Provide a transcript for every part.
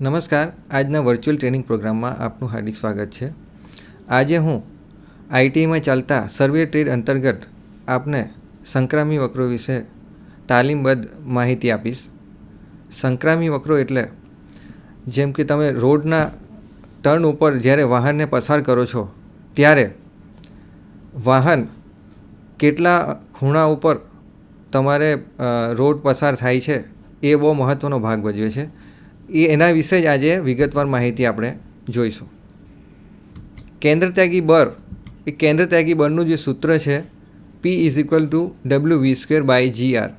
નમસ્કાર. આજના virtual training પ્રોગ્રામમાં આપનું હાર્દિક સ્વાગત છે. આજે હું આઈટીઆઈમાં ચાલતા સર્વે ટ્રેડ અંતર્ગત આપને સંક્રામી વક્રો વિશે તાલીમબદ્ધ માહિતી આપીશ. સંક્રામી વક્રો એટલે જેમ કે તમે રોડના ટર્ન ઉપર જ્યારે વાહનને પસાર કરો છો, ત્યારે વાહન કેટલા ખૂણા ઉપર તમારે રોડ પસાર થાય છે એ બહુ મહત્ત્વનો ભાગ ભજવે છે. એ એના વિશે જ આજે વિગતવાર માહિતી આપણે જોઈશું. કેન્દ્ર ત્યાગી બર, એ કેન્દ્ર ત્યાગી બળનું જે સૂત્ર છે P is equal to W V square by G R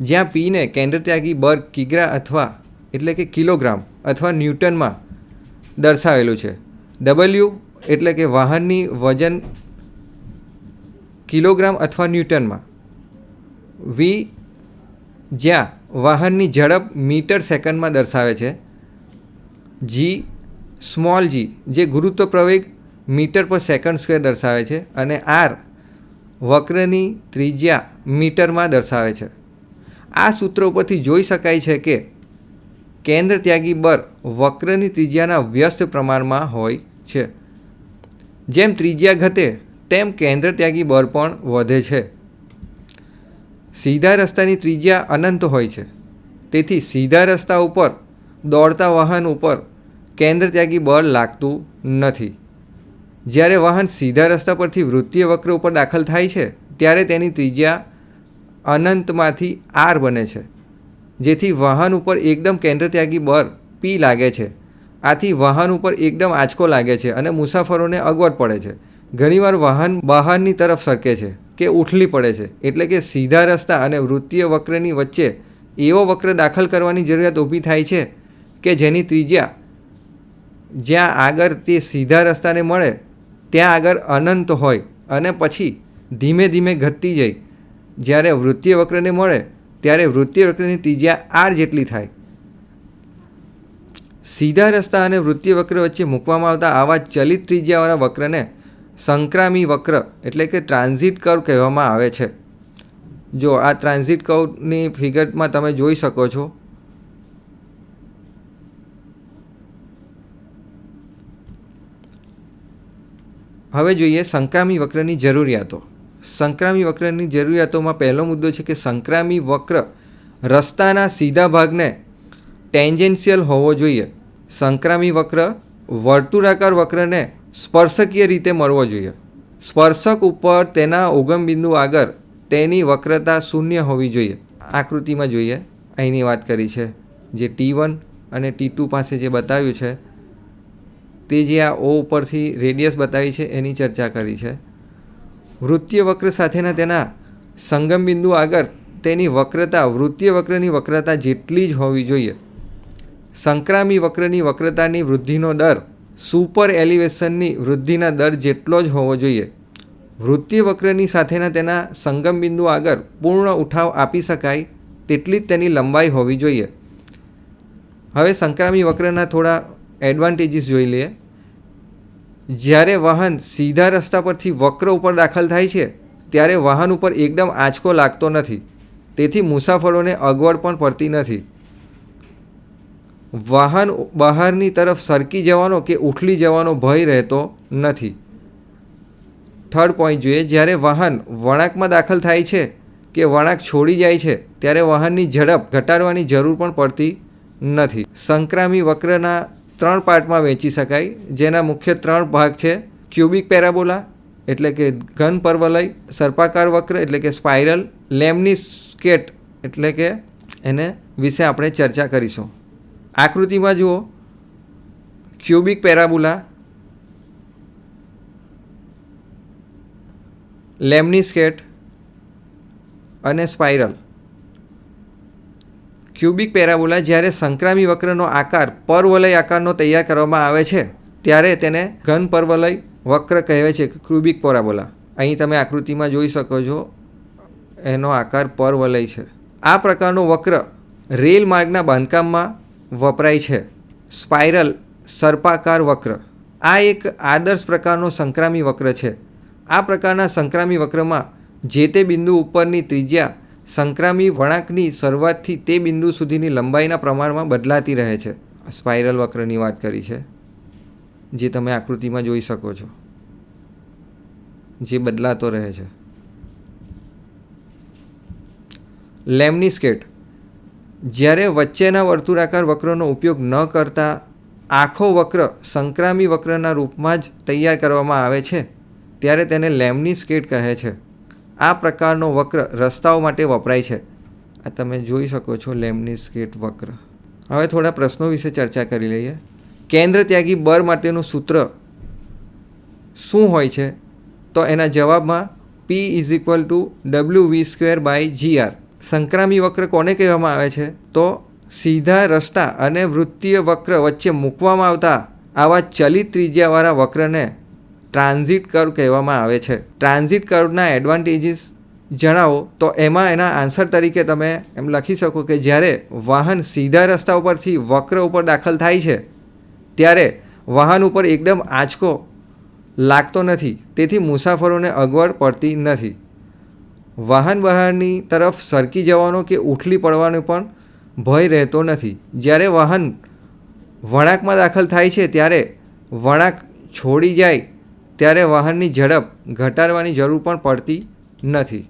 જ્યાં પીને કેન્દ્ર ત્યાગી બર કિગ્રા અથવા એટલે કે કિલોગ્રામ અથવા ન્યૂટનમાં દર્શાવેલું છે. ડબલ્યુ એટલે કે વાહનની વજન કિલોગ્રામ અથવા ન્યૂટનમાં. વી જ્યાં વાહનની ઝડપ મીટર સેકન્ડમાં દર્શાવે છે. જી સ્મોલ જી જે ગુરુત્વ પ્રવેગ મીટર પર સેકન્ડ સ્ક્વેર દર્શાવે છે અને આર વક્રની ત્રિજ્યા મીટરમાં દર્શાવે છે. આ સૂત્ર ઉપરથી જોઈ શકાય છે કે કેન્દ્ર ત્યાગી બર વક્રની ત્રિજ્યાના વ્યસ્ત પ્રમાણમાં હોય છે. જેમ ત્રિજ્યા ઘટે, તેમ કેન્દ્ર ત્યાગી બળ પણ વધે છે. સીધા રસ્તાની ત્રિજ્યા અનંત હોય છે. તેથી સીધા રસ્તા ઉપર દોડતા વાહન ઉપર કેન્દ્ર ત્યાગી બળ લાગતું નથી. જ્યારે વાહન સીધા રસ્તા પરથી વૃત્તીય વક્ર ઉપર દાખલ થાય છે, ત્યારે તેની ત્રિજ્યા અનંતમાંથી આર બને છે, જેથી વાહન ઉપર એકદમ કેન્દ્ર ત્યાગી બળ પી લાગે છે. આથી વાહન ઉપર એકદમ આંચકો લાગે છે અને મુસાફરોને અગવડ પડે છે. ઘણીવાર વાહન બહારની તરફ સરકે છે કે ઉથલી પડે છે, એટલે કે સીધા રસ્તા અને વૃત્તીય વક્રની વચ્ચે એવો વક્ર દાખલ કરવાની જરૂરિયાત ઊભી થાય છે કે જેની ત્રિજ્યા જ્યાં આગળ તે સીધા રસ્તાને મળે, ત્યાં આગળ અનંત હોય અને પછી ધીમે ધીમે ઘટતી જાય. જ્યારે વૃત્તીય વક્રને મળે, ત્યારે વૃત્તીય વક્રની ત્રિજ્યા આર જેટલી થાય. સીધા રસ્તા અને વૃત્તીય વક્ર વચ્ચે મૂકવામાં આવતા આવા ચલિત ત્રિજ્યાવાળા વક્રને સંક્રામી વક્ર એટલે કે ટ્રાન્ઝિટ કર્વ કહેવામાં આવે છે. જો આ ટ્રાન્ઝિટ કર્વની ફિગરમાં તમે જોઈ શકો છો હવે જોઈએ સંક્રામી વક્રની જરૂરિયાતો. સંક્રામી વક્રની જરૂરિયાતોમાં પહેલો મુદ્દો છે કે સંક્રામી વક્ર રસ્તાના સીધા ભાગને ટેન્જેન્શિયલ હોવો જોઈએ. સંક્રામી વક્ર વર્તુળાકાર વક્રને સ્પર્શકીય રીતે મળવો જોઈએ. સ્પર્શક ઉપર તેના ઉગમ બિંદુ આગળ તેની વક્રતા શૂન્ય હોવી જોઈએ. આકૃતિમાં જોઈએ. અહીંની વાત કરી છે. જે ટી વન અને ટી ટુ પાસે જે બતાવ્યું છે તે જે આ ઓ ઉપરથી રેડિયસ બતાવી છે, એની ચર્ચા કરી છે. વૃત્તીય વક્ર સાથેના તેના સંગમ બિંદુ આગળ તેની વક્રતા વૃત્તીય વક્રની વક્રતા જેટલી જ હોવી જોઈએ. સંક્રામી વક્રની વક્રતાની વૃદ્ધિનો દર, સુપર એલિવેશનની વૃદ્ધિના દર જેટલો જ હોવો જોઈએ. વૃત્તીય વક્રની સાથેના તેના સંગમ બિંદુ આગળ પૂર્ણ ઉઠાવ આપી શકાય તેટલી જ તેની લંબાઈ હોવી જોઈએ. હવે સંક્રામી વક્રના થોડા એડવાન્ટેજીસ જોઈ લઈએ. જ્યારે વાહન સીધા રસ્તા પરથી વક્ર ઉપર દાખલ થાય છે, ત્યારે વાહન ઉપર એકદમ આંચકો લાગતો નથી. તેથી મુસાફરોને અગવડ પણ પડતી નથી. વાહન બહારની તરફ સરકી જવાનો કે ઉથલી જવાનો ભય રહેતો નથી. થર્ડ પોઈન્ટ જોઈએ, જ્યારે વાહન વળાંકમાં દાખલ થાય છે કે વળાંક છોડી જાય છે, ત્યારે વાહનની ઝડપ ઘટાડવાની જરૂર પણ પડતી નથી. સંક્રામી વક્રના ત્રણ પાર્ટમાં વહેંચી શકાય. જેના મુખ્ય ત્રણ ભાગ છે ક્યુબિક પેરાબોલા, એટલે કે ઘન પર્વલય, સર્પાકાર વક્ર, એટલે કે સ્પાઇરલ, લેમની સ્કેટ, એટલે કે એને વિશે આપણે ચર્ચા કરીશું. આકૃતિમાં જુઓ. ક્યુબિક પેરાબોલા, લેમની સ્કેટ અને સ્પાઇરલ. ક્યુબિક પેરાબોલા જ્યારે સંક્રામી વક્રનો આકાર પરવલય આકારનો તૈયાર કરવામાં આવે છે, ત્યારે તેને ઘન પરવલય વક્ર કહેવાય છે ક્યુબિક પેરાબોલા. અહીં તમે આકૃતિમાં જોઈ શકો છો, એનો આકાર પરવલય છે. આ પ્રકારનો વક્ર રેલ માર્ગના બાંધકામમાં વપરાય છે. સ્પાઇરલ સર્પાકાર વક્ર. આ એક આદર્શ પ્રકારનો સંક્રામી વક્ર છે. આ પ્રકારના સંક્રામી વક્રમાં જે તે બિંદુ ઉપરની ત્રિજ્યા સંક્રામી વળાંકની શરૂઆતથી તે બિંદુ સુધીની લંબાઈના પ્રમાણમાં બદલાતી રહે છે. સ્પાઇરલ વક્રની વાત કરી છે, જે તમે આકૃતિમાં જોઈ શકો છો. જે બદલાતો રહે છે. લેમનિસ્કેટ જ્યારે વચ્ચેના વર્તુળાકાર વક્રનો ઉપયોગ ન કરતા આખો વક્ર સંક્રામી વક્રના રૂપમાં જ તૈયાર કરવામાં આવે છે, ત્યારે તેને લેમની સ્કેટ કહે છે. આ પ્રકારનો વક્ર રસ્તાઓ માટે વપરાય છે. આ તમે જોઈ શકો છો લેમનિસ્કેટ વક્ર. હવે થોડા પ્રશ્નો વિશે ચર્ચા કરી લઈએ. કેન્દ્ર ત્યાગી બળ માટેનું સૂત્ર શું હોય છે? તો એના જવાબમાં P is equal to W V square by G R સંક્રામી વક્ર કોને કહેવામાં આવે છે? તો સીધા રસ્તા અને વૃત્તીય વક્ર વચ્ચે મૂકવામાં આવતા આવા ચલિત ત્રિજ્યાવાળા વક્રને ટ્રાન્ઝિટ કર્વ કહેવામાં આવે છે. ટ્રાન્ઝિટ કર્વના એડવાન્ટેજીસ જણાવો, તો એમાં એના આન્સર તરીકે તમે એમ લખી શકો કે જ્યારે વાહન સીધા રસ્તા ઉપરથી વક્ર ઉપર દાખલ થાય છે, ત્યારે વાહન ઉપર એકદમ આંચકો લાગતો નથી, તેથી મુસાફરોને અગવડ પડતી નથી. વાહન બહારની તરફ સરકી જવાનો કે ઉથલી પડવાનો પણ ભય રહેતો નથી. જ્યારે વાહન વળાંકમાં દાખલ થાય છે, ત્યારે વળાંક છોડી જાય ત્યારે વાહનની ઝડપ ઘટાડવાની જરૂર પણ પડતી નથી.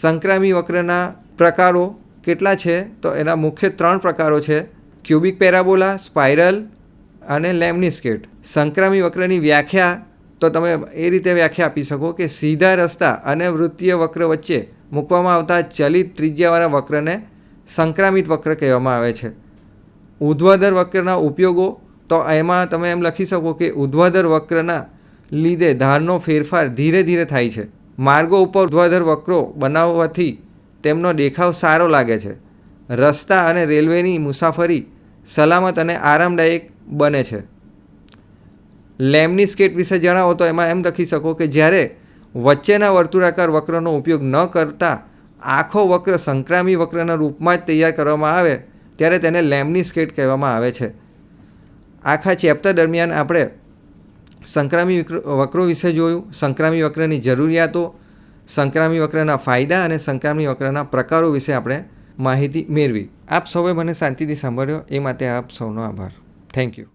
સંક્રામી વક્રના પ્રકારો કેટલા છે? તો એના મુખ્ય ત્રણ પ્રકારો છે. ક્યુબિક પેરાબોલા, સ્પાઇરલ અને લેમનિસ્કેટ સંક્રામી વક્રની વ્યાખ્યા તો તમે એ રીતે વ્યાખ્યા આપી શકો કે સીધા રસ્તા અને વૃત્તીય વક્ર વચ્ચે મૂકવામાં આવતા ચલિત ત્રિજ્યાવાળા વક્રને સંક્રામિત વક્ર કહેવામાં આવે છે. ઉધ્વાધર વક્રના ઉપયોગો તો એમાં તમે એમ લખી શકો કે ઉધ્વાધર વક્રના લીધે ધારનો ફેરફાર ધીરે ધીરે થાય છે. માર્ગો ઉપર ઉધ્વાધર વક્રો બનાવવાથી તેમનો દેખાવ સારો લાગે છે. રસ્તા અને રેલવેની મુસાફરી સલામત અને આરામદાયક બને છે. લેમની સ્કેટ વિશે જણાવો તો એમાં એમ લખી શકો કે જ્યારે વચ્ચેના વર્તુળાકાર વક્રનો ઉપયોગ ન કરતા આખો વક્ર સંક્રામી વક્રના રૂપમાં જ તૈયાર કરવામાં આવે, ત્યારે તેને લેમની સ્કેટ કહેવામાં આવે છે. આખા ચેપ્ટર દરમિયાન આપણે સંક્રામી વક્રો વિશે જોયું સંક્રામી વક્રની જરૂરિયાતો સંક્રામી વક્રના ફાયદા અને સંક્રામી વક્રના પ્રકારો વિશે આપણે માહિતી મેળવી. આપ સૌએ મને શાંતિથી સાંભળ્યો, એ માટે આપ સૌનો આભાર. Thank you